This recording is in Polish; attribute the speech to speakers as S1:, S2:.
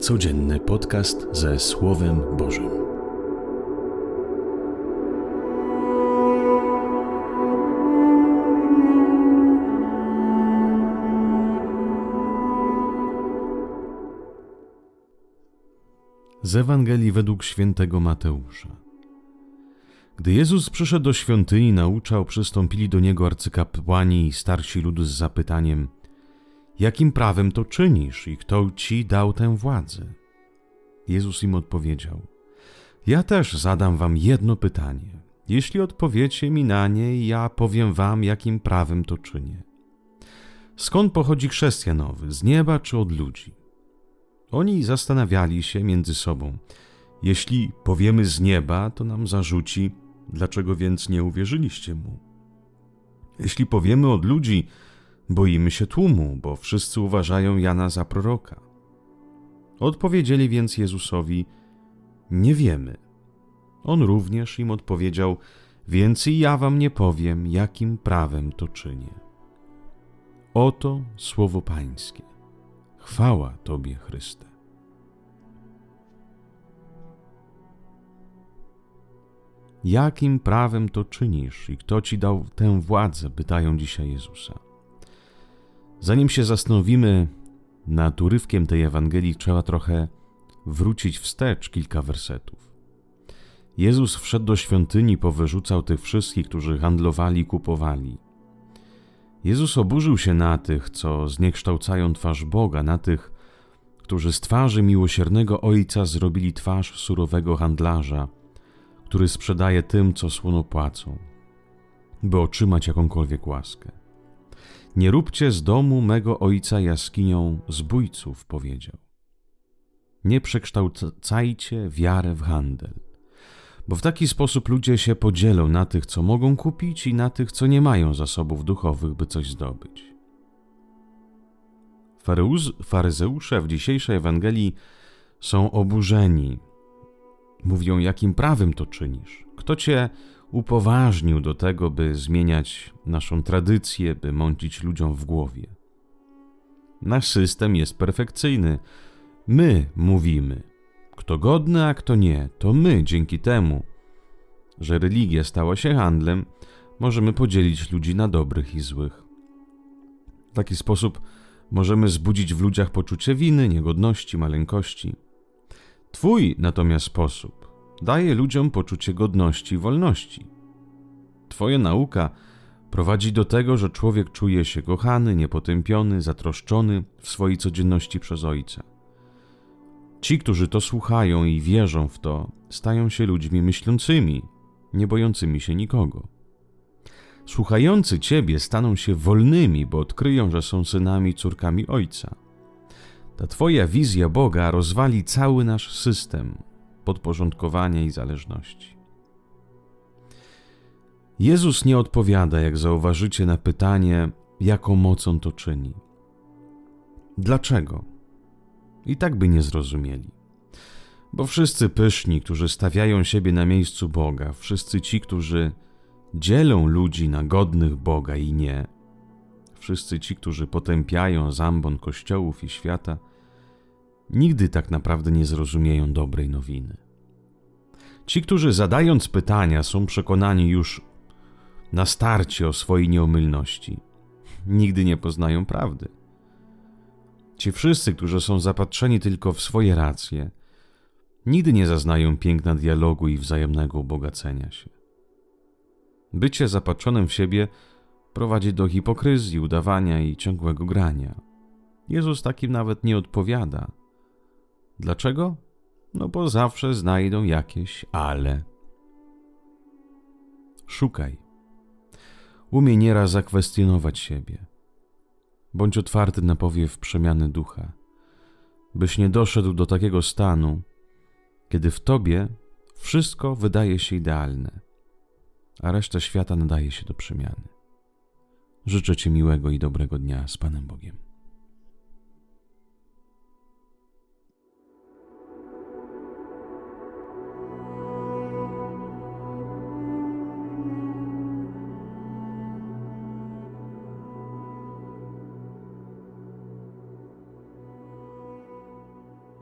S1: Codzienny podcast ze Słowem Bożym. Z Ewangelii według świętego Mateusza. Gdy Jezus przyszedł do świątyni, nauczał, przystąpili do niego arcykapłani i starsi ludu z zapytaniem: Jakim prawem to czynisz i kto ci dał tę władzę? Jezus im odpowiedział: Ja też zadam wam jedno pytanie. Jeśli odpowiecie mi na nie, ja powiem wam, jakim prawem to czynię. Skąd pochodzi chrześcijanowy? Z nieba czy od ludzi? Oni zastanawiali się między sobą. Jeśli powiemy z nieba, to nam zarzuci, dlaczego więc nie uwierzyliście mu? Jeśli powiemy od ludzi, boimy się tłumu, bo wszyscy uważają Jana za proroka. Odpowiedzieli więc Jezusowi: Nie wiemy. On również im odpowiedział: Więc i ja wam nie powiem, jakim prawem to czynię. Oto słowo Pańskie. Chwała Tobie, Chryste. Jakim prawem to czynisz i kto ci dał tę władzę? pytają dzisiaj Jezusa. Zanim się zastanowimy nad urywkiem tej Ewangelii, trzeba trochę wrócić wstecz kilka wersetów. Jezus wszedł do świątyni, powyrzucał tych wszystkich, którzy handlowali i kupowali. Jezus oburzył się na tych, co zniekształcają twarz Boga, na tych, którzy z twarzy miłosiernego Ojca zrobili twarz surowego handlarza, który sprzedaje tym, co słono płacą, by otrzymać jakąkolwiek łaskę. Nie róbcie z domu mego ojca jaskinią zbójców, powiedział. Nie przekształcajcie wiarę w handel, bo w taki sposób ludzie się podzielą na tych, co mogą kupić, i na tych, co nie mają zasobów duchowych, by coś zdobyć. Faryzeusze w dzisiejszej Ewangelii są oburzeni. Mówią, jakim prawem to czynisz? Kto cię upoważnił do tego, by zmieniać naszą tradycję, by mącić ludziom w głowie. Nasz system jest perfekcyjny. My mówimy, kto godny, a kto nie, to my dzięki temu, że religia stała się handlem, możemy podzielić ludzi na dobrych i złych. W taki sposób możemy zbudzić w ludziach poczucie winy, niegodności, maleńkości. Twój natomiast sposób daje ludziom poczucie godności i wolności. Twoja nauka prowadzi do tego, że człowiek czuje się kochany, niepotępiony, zatroszczony w swojej codzienności przez Ojca. Ci, którzy to słuchają i wierzą w to, stają się ludźmi myślącymi, nie bojącymi się nikogo. Słuchający Ciebie staną się wolnymi, bo odkryją, że są synami i córkami Ojca. Ta Twoja wizja Boga rozwali cały nasz system, podporządkowania i zależności. Jezus nie odpowiada, jak zauważycie, na pytanie, jaką mocą to czyni. Dlaczego? I tak by nie zrozumieli. Bo wszyscy pyszni, którzy stawiają siebie na miejscu Boga, wszyscy ci, którzy dzielą ludzi na godnych Boga i nie, wszyscy ci, którzy potępiają zambon kościołów i świata, nigdy tak naprawdę nie zrozumieją dobrej nowiny. Ci, którzy zadając pytania, są przekonani już na starcie o swojej nieomylności, nigdy nie poznają prawdy. Ci wszyscy, którzy są zapatrzeni tylko w swoje racje, nigdy nie zaznają piękna dialogu i wzajemnego ubogacenia się. Bycie zapatrzonym w siebie prowadzi do hipokryzji, udawania i ciągłego grania. Jezus takim nawet nie odpowiada. Dlaczego? No bo zawsze znajdą jakieś ale. Szukaj. Umie nieraz zakwestionować siebie. Bądź otwarty na powiew przemiany ducha, byś nie doszedł do takiego stanu, kiedy w tobie wszystko wydaje się idealne, a reszta świata nadaje się do przemiany. Życzę Ci miłego i dobrego dnia z Panem Bogiem.